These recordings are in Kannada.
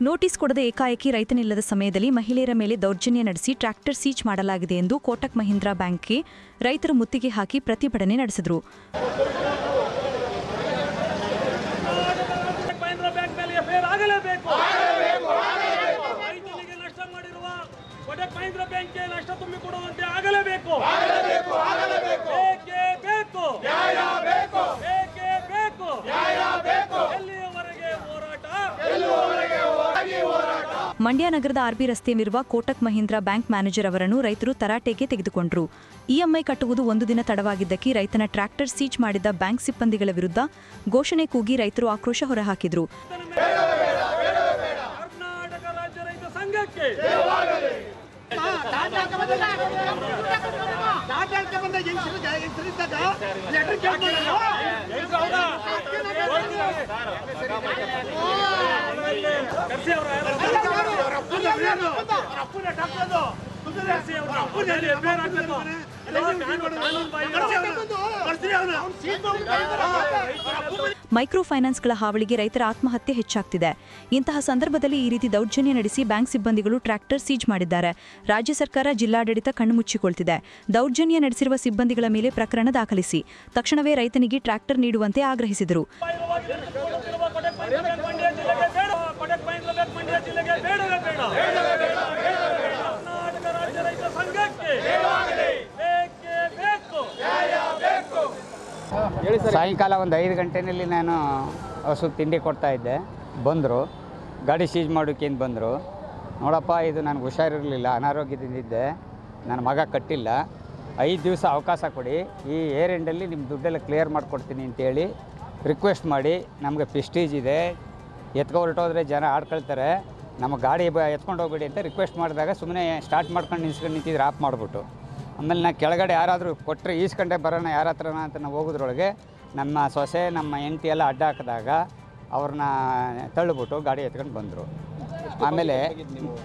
ನೋಟಿಸ್ ಕೊಡದೆ ಏಕಾಏಕಿ ರೈತನಿಲ್ಲದ ಸಮಯದಲ್ಲಿ ಮಹಿಳೆಯರ ಮೇಲೆ ದೌರ್ಜನ್ಯ ನಡೆಸಿ ಟ್ರ್ಯಾಕ್ಟರ್ ಸೀಚ್ ಮಾಡಲಾಗಿದೆ ಎಂದು ಕೋಟಕ್ ಮಹೀಂದ್ರಾ ಬ್ಯಾಂಕ್ಗೆ ರೈತರು ಮುತ್ತಿಗೆ ಹಾಕಿ ಪ್ರತಿಭಟನೆ ನಡೆಸಿದರು. ನಷ್ಟ ಆಗಲೇಬೇಕು ಬೇಕೇ ಬೇಕು ಬೇಕೇ ಬೇಕು ಎಲ್ಲಿಯವರೆಗೆ ಹೋರಾಟ ಮಂಡ್ಯ ನಗರದ ಆರ್ಬಿ ರಸ್ತೆಯಲ್ಲಿರುವ ಕೋಟಕ್ ಮಹೀಂದ್ರಾ ಬ್ಯಾಂಕ್ ಮ್ಯಾನೇಜರ್ ಅವರನ್ನು ರೈತರು ತರಾಟೆಗೆ ತೆಗೆದುಕೊಂಡರು. ಇಎಂಐ ಕಟ್ಟುವುದು ಒಂದು ದಿನ ತಡವಾಗಿದ್ದಕ್ಕೆ ರೈತನ ಟ್ರ್ಯಾಕ್ಟರ್ ಸೀಚ್ ಮಾಡಿದ್ದ ಬ್ಯಾಂಕ್ ಸಿಬ್ಬಂದಿಗಳ ವಿರುದ್ಧ ಘೋಷಣೆ ಕೂಗಿ ರೈತರು ಆಕ್ರೋಶ ಹೊರಹಾಕಿದರು. ಕರ್ಸಿ ರಾಜ್ಯ ಮೈಕ್ರೋ ಫೈನಾನ್ಸ್ಗಳ ಹಾವಳಿಗೆ ರೈತರ ಆತ್ಮಹತ್ಯೆ ಹೆಚ್ಚಾಗ್ತಿದೆ. ಇಂತಹ ಸಂದರ್ಭದಲ್ಲಿ ಈ ರೀತಿ ದೌರ್ಜನ್ಯ ನಡೆಸಿ ಬ್ಯಾಂಕ್ ಸಿಬ್ಬಂದಿಗಳು ಟ್ರ್ಯಾಕ್ಟರ್ ಸೀಜ್ ಮಾಡಿದ್ದಾರೆ. ರಾಜ್ಯ ಸರ್ಕಾರ ಜಿಲ್ಲಾಡಳಿತ ಕಣ್ಣು ಮುಚ್ಚಿಕೊಳ್ತಿದೆ ದೌರ್ಜನ್ಯ ನಡೆಸಿರುವ ಸಿಬ್ಬಂದಿಗಳ ಮೇಲೆ ಪ್ರಕರಣ ದಾಖಲಿಸಿ ತಕ್ಷಣವೇ ರೈತನಿಗೆ ಟ್ರ್ಯಾಕ್ಟರ್ ನೀಡುವಂತೆ ಆಗ್ರಹಿಸಿದರು ಮಂಡ್ಯ ಜಿಲ್ಲೆಗೆ ಬೇಡ ಕೊಡಕ್ ಮಹೇಂದ್ರ ಬ್ಯಾಂಕ್ ಮಂಡ್ಯ ಜಿಲ್ಲೆಗೆ ಬೇಡವೇ ಬೇಡ ಕರ್ನಾಟಕ ರಾಜ್ಯ ರೈತ ಸಂಘಕ್ಕೆ ಬೇಕೇ ಬೇಕು ಸಾಯಂಕಾಲ ಒಂದು ಐದು ಗಂಟೆನಲ್ಲಿ ನಾನು ಹಸು ತಿಂಡಿ ಕೊಡ್ತಾ ಇದ್ದೆ. ಬಂದರು. ಗಾಡಿ ಸೀಜ್ ಮಾಡೋಕ್ಕೇನು ಬಂದರು. ನೋಡಪ್ಪ, ಇದು ನನಗೆ ಹುಷಾರಿರಲಿಲ್ಲ ಅನಾರೋಗ್ಯದಿಂದಿದ್ದೆ ನನ್ನ ಮಗ ಕಟ್ಟಿಲ್ಲ. ಐದು ದಿವಸ ಅವಕಾಶ ಕೊಡಿ. ಈ ಏರ್ ಎಂಡಲ್ಲಿ ನಿಮ್ಮ ದುಡ್ಡೆಲ್ಲ ಕ್ಲಿಯರ್ ಮಾಡಿಕೊಡ್ತೀನಿ ಅಂತೇಳಿ ರಿಕ್ವೆಸ್ಟ್ ಮಾಡಿ. ನಮಗೆ ಪ್ರೆಸ್ಟೀಜ್ ಇದೆ. ಎತ್ಕೊ ಹೊರಟೋದ್ರೆ ಜನ ಆಡ್ಕೊಳ್ತಾರೆ. ನಮ್ಮ ಗಾಡಿ ಎತ್ಕೊಂಡು ಹೋಗ್ಬೇಡಿ ಅಂತ ರಿಕ್ವೆಸ್ಟ್ ಮಾಡಿದಾಗ ಸುಮ್ಮನೆ ಸ್ಟಾರ್ಟ್ ಮಾಡ್ಕೊಂಡು ನಿಲ್ಸ್ಕೊಂಡು ನಿಂತಿದ್ರೆ ಆಫ್ ಮಾಡಿಬಿಟ್ಟು. ಆಮೇಲೆ ನಾ ಕೆಳಗಡೆ ಯಾರಾದರೂ ಕೊಟ್ಟರೆ ಈಸ್ಕೊಂಡೆ ಬರೋಣ ಯಾರ ಹತ್ರನ ಅಂತ ನಾವು ಹೋಗೋದ್ರೊಳಗೆ ನಮ್ಮ ಸೊಸೆ, ನಮ್ಮ ಹೆಂಡತಿ ಎಲ್ಲ ಅಡ್ಡ ಹಾಕಿದಾಗ ಅವ್ರನ್ನ ತಳ್ಳಿಬಿಟ್ಟು ಗಾಡಿ ಎತ್ಕೊಂಡು ಬಂದರು. ಆಮೇಲೆ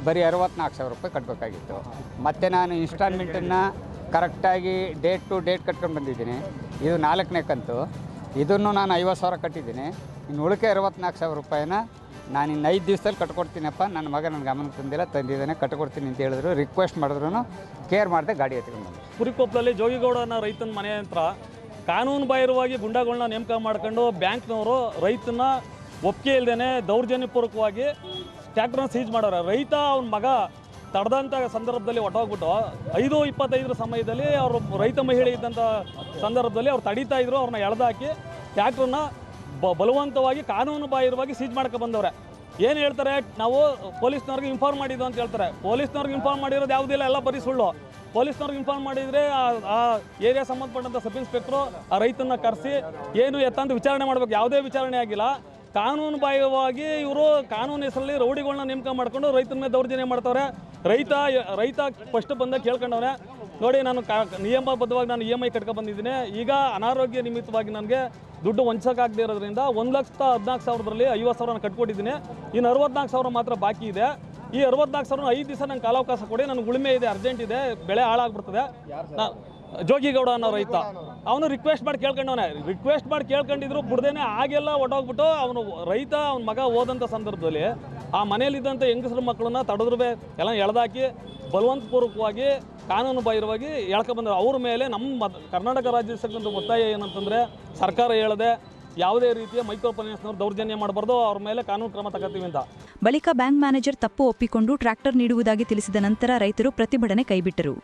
ಬರೀ ಅರವತ್ನಾಲ್ಕು ಸಾವಿರ ರೂಪಾಯಿ ಕಟ್ಟಬೇಕಾಗಿತ್ತು ಮತ್ತು ನಾನು ಇನ್ಸ್ಟಾಲ್ಮೆಂಟನ್ನು ಕರೆಕ್ಟಾಗಿ ಡೇಟ್ ಟು ಡೇಟ್ ಕಟ್ಕೊಂಡು ಬಂದಿದ್ದೀನಿ. ಇದು ನಾಲ್ಕನೇ ಕಂತು. ಇದನ್ನು ನಾನು ಐವತ್ತು ಸಾವಿರ ಕಟ್ಟಿದ್ದೀನಿ. ಇನ್ನು ಉಳಿಕೆ ಅರವತ್ನಾಲ್ಕು ಸಾವಿರ ರೂಪಾಯಿನ ನಾನು ಇನ್ನು ಐದು ದಿವಸದಲ್ಲಿ ಕಟ್ಕೊಡ್ತೀನಪ್ಪ. ನನ್ನ ಮಗ ನನ್ನ ಗಮನ ತಂದಿಲ್ಲ, ತಂದಿದ್ದಾನೆ, ಕಟ್ಕೊಡ್ತೀನಿ ಅಂತ ಹೇಳಿದ್ರು. ರಿಕ್ವೆಸ್ಟ್ ಮಾಡಿದ್ರು ಕೇರ್ ಮಾಡಿದೆ ಗಾಡಿ ಎತ್ಕೊಂಡು ಬಂದೆ. ಕುರಿಕೊಪ್ಪಲಲ್ಲಿ ಜೋಗಿಗೌಡ ಅನ್ನೋ ರೈತನ ಮನೆ ಹತ್ರ ಕಾನೂನು ಬಾಹಿರವಾಗಿ ಗುಂಡಾಗಳನ್ನ ನೇಮಕ ಮಾಡ್ಕೊಂಡು ಬ್ಯಾಂಕ್ನವರು ರೈತನ ಒಪ್ಪಿಗೆ ಇಲ್ದೇನೆ ದೌರ್ಜನ್ಯಪೂರ್ವಕವಾಗಿ ಟ್ಯಾಕ್ಟ್ರನ್ನ ಸೀಜ್ ಮಾಡೋರು. ರೈತ ಅವನ ಮಗ ತಡೆದಂಥ ಸಂದರ್ಭದಲ್ಲಿ ಹೊಟ್ಟೋಗ್ಬಿಟ್ಟು ಐದು ಇಪ್ಪತ್ತೈದರ ಸಮಯದಲ್ಲಿ ಅವರು ರೈತ ಮಹಿಳೆ ಇದ್ದಂಥ ಸಂದರ್ಭದಲ್ಲಿ ಅವ್ರು ತಡೀತಾ ಇದ್ರು, ಅವ್ರನ್ನ ಎಳೆದಾಕಿ ಟ್ಯಾಕ್ಟ್ರನ್ನ ಬ, ಬಲವಂತವಾಗಿ ಕಾನೂನು ಬಾಹಿರವಾಗಿ ಸೀಜ್ ಮಾಡ್ಕೊ ಬಂದವ್ರೆ. ಏನು ಹೇಳ್ತಾರೆ, ನಾವು ಪೊಲೀಸ್ನವ್ರಿಗೆ ಇನ್ಫಾರ್ಮ್ ಮಾಡಿದ್ದು ಅಂತ ಹೇಳ್ತಾರೆ. ಪೊಲೀಸ್ನವ್ರಿಗೆ ಇನ್ಫಾರ್ಮ್ ಮಾಡಿರೋದು ಯಾವುದಿಲ್ಲ ಎಲ್ಲ ಬರೀ ಸುಳ್ಳು. ಪೊಲೀಸ್ನವ್ರಿಗೆ ಇನ್ಫಾರ್ಮ್ ಮಾಡಿದರೆ ಆ ಏರಿಯಾ ಸಂಬಂಧಪಟ್ಟಂಥ ಸಬ್ ಇನ್ಸ್ಪೆಕ್ಟ್ರು ಆ ರೈತನ ಕರೆಸಿ, ಏನು ಎತ್ತಂತ ವಿಚಾರಣೆ ಮಾಡಬೇಕು, ಯಾವುದೇ ವಿಚಾರಣೆ ಆಗಿಲ್ಲ. ಕಾನೂನು ಬಾಹಿರವಾಗಿ ಇವರು ಕಾನೂನು ಹೆಸರಲ್ಲಿ ರೌಡಿಗಳನ್ನ ನೇಮಕ ಮಾಡ್ಕೊಂಡು ರೈತನ ಮೇಲೆ ದೌರ್ಜನ್ಯ ಮಾಡ್ತಾರೆ ರೈತ ರೈತ ಫಸ್ಟ್ ಬಂದ ಕೇಳ್ಕೊಂಡವ್ರೆ ನೋಡಿ ನಾನು ಕಾ ನಿಯಮಬದ್ಧವಾಗಿ ನಾನು ಇ ಎಂ ಐ ಕಟ್ಕೊಂಡು ಬಂದಿದ್ದೀನಿ. ಈಗ ಅನಾರೋಗ್ಯ ನಿಮಿತ್ತವಾಗಿ ನನಗೆ ದುಡ್ಡು ವಂಚಕಾಗದೇ ಇರೋದ್ರಿಂದ ಒಂದು ಲಕ್ಷದ ಹದಿನಾಲ್ಕು ಸಾವಿರದಲ್ಲಿ ಐವತ್ತು ಸಾವಿರ ನಾನು ಕಟ್ಕೊಟ್ಟಿದ್ದೀನಿ. ಇನ್ನು ಅರವತ್ನಾಲ್ಕು ಸಾವಿರ ಮಾತ್ರ ಬಾಕಿ ಇದೆ. ಈ ಅರವತ್ನಾಲ್ಕು ಸಾವಿರ ಐದು ದಿವಸ ನಂಗೆ ಕಾಲಾವಕಾಶ ಕೊಡಿ. ನನಗೆ ಉಳಿಮೆ ಇದೆ ಅರ್ಜೆಂಟ್ ಇದೆ ಬೆಳೆ ಹಾಳಾಗ್ಬಿಡ್ತದೆ. ಜೋಗಿಗೌಡ ಅನ್ನೋ ರೈತ. ಅವನು ರಿಕ್ವೆಸ್ಟ್ ಮಾಡಿ ಕೇಳ್ಕೊಂಡವನೆ. ರಿಕ್ವೆಸ್ಟ್ ಮಾಡಿ ಕೇಳ್ಕೊಂಡಿದ್ರು ಬಿಡ್ದೇನೆ ಆಗೆಲ್ಲ ಒಟ್ಟೋಗ್ಬಿಟ್ಟು ಅವನು ರೈತ, ಅವನ ಮಗ ಹೋದಂಥ ಸಂದರ್ಭದಲ್ಲಿ ಆ ಮನೆಯಲ್ಲಿದ್ದಂಥ ಹೆಂಗಸರು ಮಕ್ಕಳನ್ನ ತಡೆದ್ರು ಎಲ್ಲ ಎಳೆದಾಕಿ ಬಲವಂತಪೂರ್ವಕವಾಗಿ, ಕಾನೂನು ಬಾಹಿರವಾಗಿ ಎಳ್ಕೊ ಬಂದರು. ಅವ್ರ ಮೇಲೆ ನಮ್ಮ ಕರ್ನಾಟಕ ರಾಜ್ಯ ಸಂಘದ ಒತ್ತಾಯ ಏನಂತಂದರೆ ಸರ್ಕಾರ ಹೇಳದೆ ಯಾವುದೇ ರೀತಿಯ ಮೈಕ್ರೋ ಫೈನಾನ್ಸ್ನವ್ರು ದೌರ್ಜನ್ಯ ಮಾಡಬಾರ್ದು, ಅವ್ರ ಮೇಲೆ ಕಾನೂನು ಕ್ರಮ ತಗೋತೀವಿ ಅಂತ. ಬಳಿಕ ಬ್ಯಾಂಕ್ ಮ್ಯಾನೇಜರ್ ತಪ್ಪು ಒಪ್ಪಿಕೊಂಡು ಟ್ರ್ಯಾಕ್ಟರ್ ನೀಡುವುದಾಗಿ ತಿಳಿಸಿದ ನಂತರ ರೈತರು ಪ್ರತಿಭಟನೆ ಕೈಬಿಟ್ಟರು.